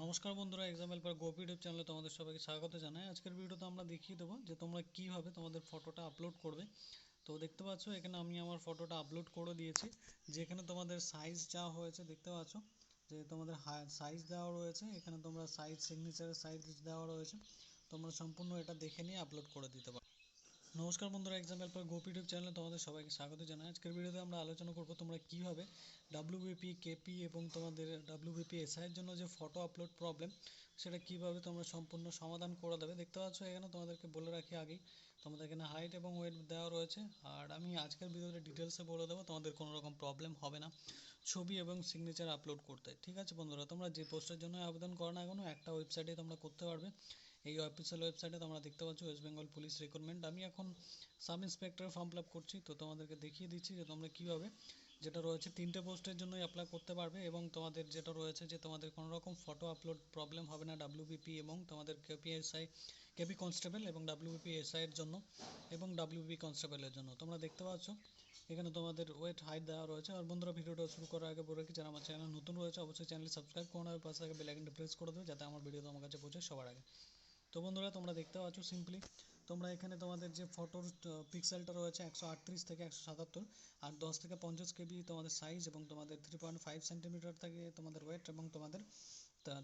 নমস্কার বন্ধুরা exam helper গোপ YouTube চ্যানেলে তোমাদের সবাইকে স্বাগত জানাই। আজকের ভিডিওতে আমরা দেখিয়ে দেবো যে তোমরা কীভাবে তোমাদের ফটোটা আপলোড করবে। তো দেখতে পাচ্ছ, এখানে আমি আমার ফটোটা আপলোড করে দিয়েছি। যেখানে তোমাদের সাইজ যা হয়েছে, দেখতে পাচ্ছ? যে তোমাদের সাইজ দেওয়া রয়েছে। এখানে তোমরা সাইজ সিগনেচারের সাইজ দেওয়া রয়েছে। তোমরা সম্পূর্ণ এটা দেখে নিয়ে আপলোড করে দিতে পারো। নমস্কার বন্ধুরা এক্সাম হেল্পার গোপ ইউটিউব চ্যানেলে তোমাদের সবাইকে স্বাগত জানাই। আজকের ভিডিওতে আমরা আলোচনা করব তোমরা কীভাবে ডাব্লিউবিপি কেপি এবং তোমাদের ডাব্লিউবিপি এসআইয়ের জন্য যে ফটো আপলোড প্রবলেম সেটা কীভাবে তোমরা সম্পূর্ণ সমাধান করে দেবে। দেখতে পাচ্ছ এখানে তোমাদেরকে বলে রাখি আগেই, তোমাদের এখানে হাইট এবং ওয়েট দেওয়া রয়েছে। আর আমি আজকের ভিডিওতে ডিটেলসে বলে দেবো, তোমাদের কোনো রকম প্রবলেম হবে না ছবি এবং সিগনেচার আপলোড করতে। ঠিক আছে বন্ধুরা, তোমরা যে পোস্টের জন্য আবেদন করো না কেন, একটা ওয়েবসাইটে তোমরা করতে পারবে। এই অফিসিয়াল ওয়েবসাইটে তোমরা দেখতে পাচ্ছ ওয়েস্ট বেঙ্গল পুলিশ রিক্রুটমেন্ট আমি এখন সাব ইন্সপেক্টর ফর্ম ফিল করছি, তো তোমাদেরকে দেখিয়ে দিচ্ছি যে তোমরা কীভাবে যেটা রয়েছে তিনটে পোস্টের জন্যই অ্যাপ্লাই করতে পারবে এবং তোমাদের যেটা রয়েছে যে তোমাদের কোনো রকম ফটো আপলোড প্রবলেম হবে না ডাব্লিউবিপি এবং তোমাদের কেপিএসআই কেপি কনস্টেবল এবং ডাব্লিউবিপি এসআইয়ের জন্য এবং ডাব্লিউবি কনস্টেবলের জন্য। তোমরা দেখতে পাচ্ছ, এখানে তোমাদের ওয়েট হাইট দেওয়া রয়েছে। আর বন্ধুরা, ভিডিওটা শুরু করার আগে বলে রাখি, যারা আমার চ্যানেল নতুন রয়েছে, অবশ্যই চ্যানেলটি সাবস্ক্রাইব করে নেবে পাশে আগে বেল আইকনটা প্রেস করে দেবে, যাতে আমার ভিডিও তোমার কাছে পৌঁছে সবার আগে। তো বন্ধুরা, তোমরা দেখতে পাচ্ছ সিম্পলি তোমরা এখানে তোমাদের যে ফটোর পিক্সেলটা রয়েছে একশো আটত্রিশ থেকে একশো সাতাত্তর আর দশ থেকে পঞ্চাশ কেবি তোমাদের সাইজ এবং তোমাদের থ্রি পয়েন্ট ফাইভ সেন্টিমিটার থেকে তোমাদের ওয়েট এবং তোমাদের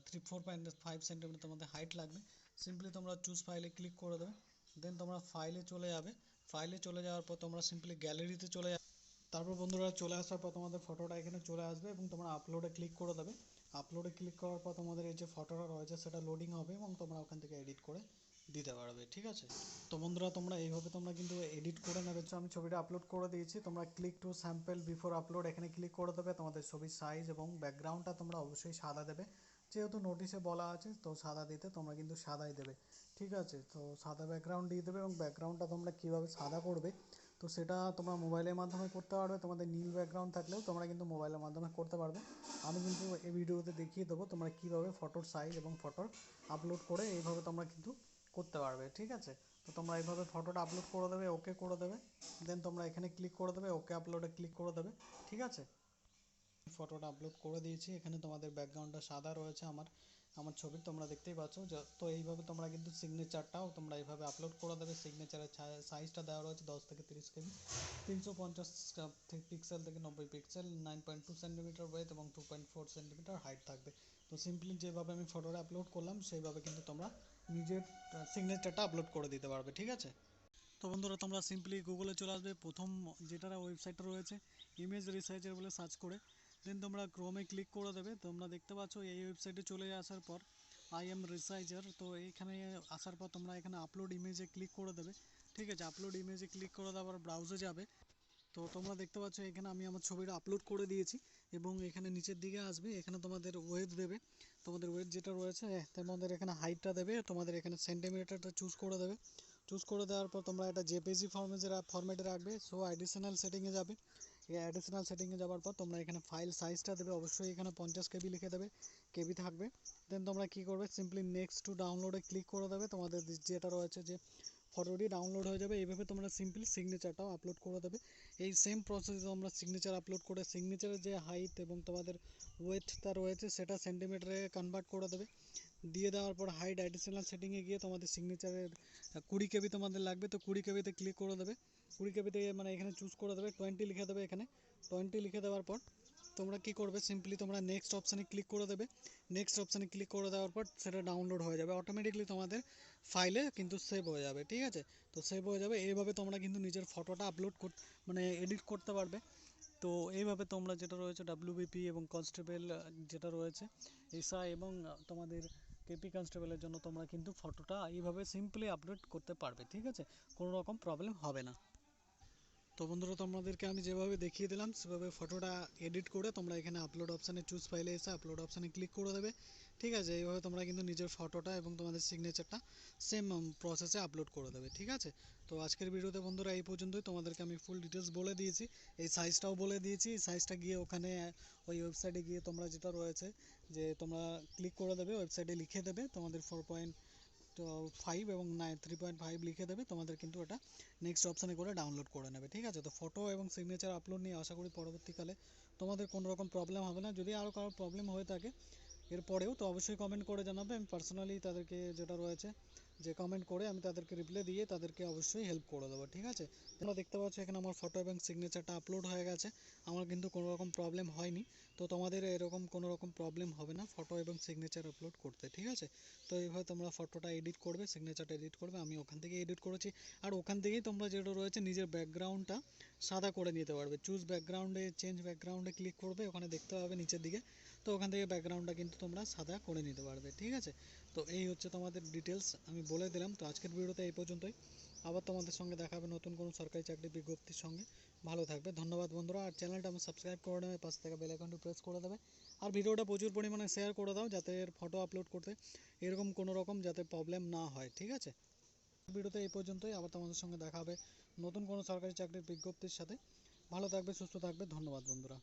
three four point five centimeter তোমাদের হাইট লাগবে। সিম্পলি তোমরা চুজ ফাইলে ক্লিক করে দেবে দেন তোমরা ফাইলে চলে যাবে। ফাইলে চলে যাওয়ার পর তোমরা সিম্পলি গ্যালারিতে চলে যাবে। তারপর বন্ধুরা চলে আসার পর তোমাদের ফটোটা এখানে চলে আসবে এবং তোমরা আপলোডে ক্লিক করে দেবে। আপলোডে ক্লিক করার পর তোমাদের এই যে ফটোটা রয়েছে, সেটা লোডিং হবে এবং তোমরা ওখান থেকে এডিট করে দিতে পারবে, ঠিক আছে? তো বন্ধুরা, তোমরা এইভাবে তোমরা কিন্তু এডিট করে নেবে। আমি ছবিটা আপলোড করে দিয়েছি। তোমরা click to sample before upload এখানে ক্লিক করে দেবে। তোমাদের ছবির সাইজ এবং ব্যাকগ্রাউন্ডটা তোমরা অবশ্যই সাদা দেবে। যেহেতু নোটিশে বলা আছে, তো সাদা দিতে তোমরা কিন্তু সাদাই দেবে, ঠিক আছে? তো সাদা ব্যাকগ্রাউন্ড দিয়ে দেবে এবং ব্যাকগ্রাউন্ডটা তোমরা কীভাবে সাদা করবে তো সেটা তোমরা মোবাইলের মাধ্যমে করতে পারবে। তোমাদের নীল ব্যাকগ্রাউন্ড থাকলেও তোমরা কিন্তু মোবাইলের মাধ্যমে করতে পারবে। আমি কিন্তু এই ভিডিওতে দেখিয়ে দেবো তোমরা কীভাবে ফটোর সাইজ এবং ফটোর আপলোড করে এইভাবে তোমরা কিন্তু করতে পারবে, ঠিক আছে? তো তোমরা এইভাবে ফটোটা আপলোড করে দেবে ওকে করে দেবে। দেন তোমরা এখানে ক্লিক করে দেবে ওকে আপলোডে ক্লিক করে দেবে, ঠিক আছে? ফটোটা আপলোড করে দিয়েছি। এখানে তোমাদের ব্যাকগ্রাউন্ডটা সাদা রয়েছে আমার। আমার ছবি তোমরা দেখতেই পাচ্ছ। তো এইভাবে তোমরা কিন্তু সিগনেচারটাও তোমরা এইভাবে আপলোড করে দেবে। সিগনেচারের সাইজটা দেওয়া রয়েছে দশ থেকে তিরিশ কেজি তিনশো পঞ্চাশ পিক্সেল থেকে নব্বই pixel nine point two centimeter width এবং two point four centimeter height থাকবে। তো সিম্পলি যেভাবে আমি ফটোটা আপলোড করলাম, সেইভাবে কিন্তু তোমরা নিজের সিগনেচারটা আপলোড করে দিতে পারবে, ঠিক আছে? তো বন্ধুরা, তোমরা সিম্পলি গুগলে চলে আসবে। প্রথম যেটা ওয়েবসাইটটা রয়েছে ইমেজ রিসার্চার বলে সার্চ করে। দেন তোমরা ক্রোমে ক্লিক করে দেবে। তোমরা দেখতে পাচ্ছ এই ওয়েবসাইটে চলে আসার পর আই এম রিসাইজার তো এইখানে আসার পর তোমরা এখানে আপলোড ইমেজে ক্লিক করে দেবে। ঠিক আছে আপলোড ইমেজে ক্লিক করে দেওয়ার ব্রাউজে যাবে। তো তোমরা দেখতে পাচ্ছ এখানে আমি আমার ছবিটা আপলোড করে দিয়েছি এবং এখানে নিচের দিকে আসবে। এখানে তোমাদের ওয়েট দেবে। তোমাদের ওয়েট যেটা রয়েছে তোমাদের এখানে হাইটটা দেবে। তোমাদের এখানে সেন্টিমিটারটা চুজ করে দেবে। চুজ করে দেওয়ার পর তোমরা এটা জেপিজি ফর্মে যেটা ফর্মেটে রাখবে। সো অ্যাডিশনাল সেটিংয়ে যাবে। অ্যাডিশনাল সেটিংয়ে যাওয়ার পর তোমরা এখানে ফাইল সাইজটা দেবে, অবশ্যই এখানে পঞ্চাশ কেবি লিখে দেবে কেবি থাকবে। দেন তোমরা কী করবে সিম্পলি নেক্সট টু ডাউনলোডে ক্লিক করে দেবে, তোমাদের যেটা রয়েছে যে ফটোটি ডাউনলোড হয়ে যাবে, এইভাবে তোমরা সিম্পলি সিগনেচারটাও আপলোড করে দেবে। এই সেম প্রসেসে তোমরা সিগনেচার আপলোড করে সিগনেচারের যে হাইট এবং তোমাদের ওয়েটটা রয়েছে, সেটা সেন্টিমিটারে কনভার্ট করে দেবে। দিয়ে দেওয়ার পর হাইট অ্যাডিশনাল সেটিংয়ে গিয়ে তোমাদের সিগনেচারের কুড়ি কেবি তোমাদের লাগবে, তো কুড়ি কেবিতে ক্লিক করে দেবে। কুড়ি কেবিতে মানে এখানে চুজ করে দেবে টোয়েন্টি লিখে দেবে এখানে। টোয়েন্টি লিখে দেওয়ার পর তোমরা কি করবে? সিম্পলি তোমরা নেক্সট অপশানে ক্লিক করে দেবে। নেক্সট অপশানে ক্লিক করে দেওয়ার পর সেটা ডাউনলোড হয়ে যাবে। অটোমেটিকলি তোমাদের ফাইলে কিন্তু সেভ হয়ে যাবে, ঠিক আছে? তো সেভ হয়ে যাবে। এইভাবে তোমরা কিন্তু নিজের ফটোটা আপলোড কর মানে এডিট করতে পারবে। তো এইভাবে তোমরা যেটা রয়েছে ডাব্লিউবিপি এবং কনস্টেবল যেটা রয়েছে এসা এবং তোমাদের কেপি কনস্টেবলের জন্য তোমরা কিন্তু ফটোটা এইভাবে সিম্পলি আপলোড করতে পারবে, ঠিক আছে? কোনো রকম প্রবলেম হবে না। তো বন্ধুরা, তোমাদেরকে আমি যেভাবে দেখিয়ে দিলাম, সেভাবে ফটোটা এডিট করে তোমরা এখানে আপলোড অপশানে চুজ ফাইলে এসে আপলোড অপশানে ক্লিক করে দেবে। ঠিক আছে? এইভাবে তোমরা কিন্তু নিজের ফটোটা এবং তোমাদের সিগনেচারটা সেম প্রসেসে আপলোড করে দেবে। ঠিক আছে? তো আজকের ভিডিওতে বন্ধুরা এই পর্যন্তই। তোমাদেরকে আমি ফুল ডিটেলস বলে দিয়েছি। এই সাইজটাও বলে দিয়েছি। এই সাইজটা গিয়ে ওখানে, ওই ওয়েবসাইটে গিয়ে তোমরা যেটা রয়েছে, যে তোমরা ক্লিক করে দেবে ওয়েবসাইটে লিখে দেবে। তোমাদের ফোর পয়েন্ট ফাইভ এবং নাইন থ্রি পয়েন্ট ফাইভ লিখে দেবে, তোমাদের কিন্তু এটা নেক্সট অপশানে করে ডাউনলোড করে নেবে, ঠিক আছে? তো ফটো এবং সিগনেচার আপলোড নিয়ে আশা করি পরবর্তীকালে তোমাদের কোনো রকম প্রবলেম হবে না। যদি আরও কারও প্রবলেম হয়ে থাকে, এরপরেও তো অবশ্যই কমেন্ট করে জানাবে। আমি পার্সোনালি তাদেরকে যেটা রয়েছে যে কমেন্ট করে আমি তাদেরকে রিপ্লাই দিয়ে তাদেরকে অবশ্যই হেল্প করে দেবো, ঠিক আছে? তোমরা দেখতে পাচ্ছ এখানে আমার ফটো এবং সিগনেচারটা আপলোড হয়ে গেছে। আমার কিন্তু কোনো রকম প্রবলেম হয়নি। তো তোমাদের এরকম কোনো রকম প্রবলেম হবে না ফটো এবং সিগনেচার আপলোড করতে, ঠিক আছে? তো এইভাবে তোমরা ফটোটা এডিট করবে সিগনেচারটা এডিট করবে, আমি ওখান থেকে এডিট করেছি। আর ওখান থেকেই তোমরা যেটা রয়েছে নিজের ব্যাকগ্রাউন্ডটা সাদা করে নিতে পারবে। চুজ ব্যাকগ্রাউন্ডে চেঞ্জ ব্যাকগ্রাউন্ডে ক্লিক করবে, ওখানে দেখতে পাবে নিচের দিকে। তো ওখান থেকে ব্যাকগ্রাউন্ডটা কিন্তু তোমরা সাদা করে নিতে পারবে, ঠিক আছে? তো এই হচ্ছে তোমাদের ডিটেলস আমি বলে দিলাম। তো আজকের ভিডিওতে এই পর্যন্তই। আবার তোমাদের সঙ্গে দেখা হবে নতুন কোনো সরকারি চাকরি বিজ্ঞপ্তির সঙ্গে। ভালো থাকবে। ধন্যবাদ বন্ধুরা। আর চ্যানেলটা আমি সাবস্ক্রাইব করে নেবে, পাশ থেকে বেল প্রেস করে দেবে। আর ভিডিওটা প্রচুর পরিমাণে শেয়ার করে দাও, যাতে এর ফটো আপলোড করতে এরকম কোনো রকম যাতে প্রবলেম না হয়, ঠিক আছে? ভিডিওতে এই পর্যন্তই। আবার তোমাদের সঙ্গে দেখা হবে নতুন কোনো সরকারি চাকরির বিজ্ঞপ্তির সাথে। ভালো থাকবে, সুস্থ থাকবে। ধন্যবাদ, বন্ধুরা।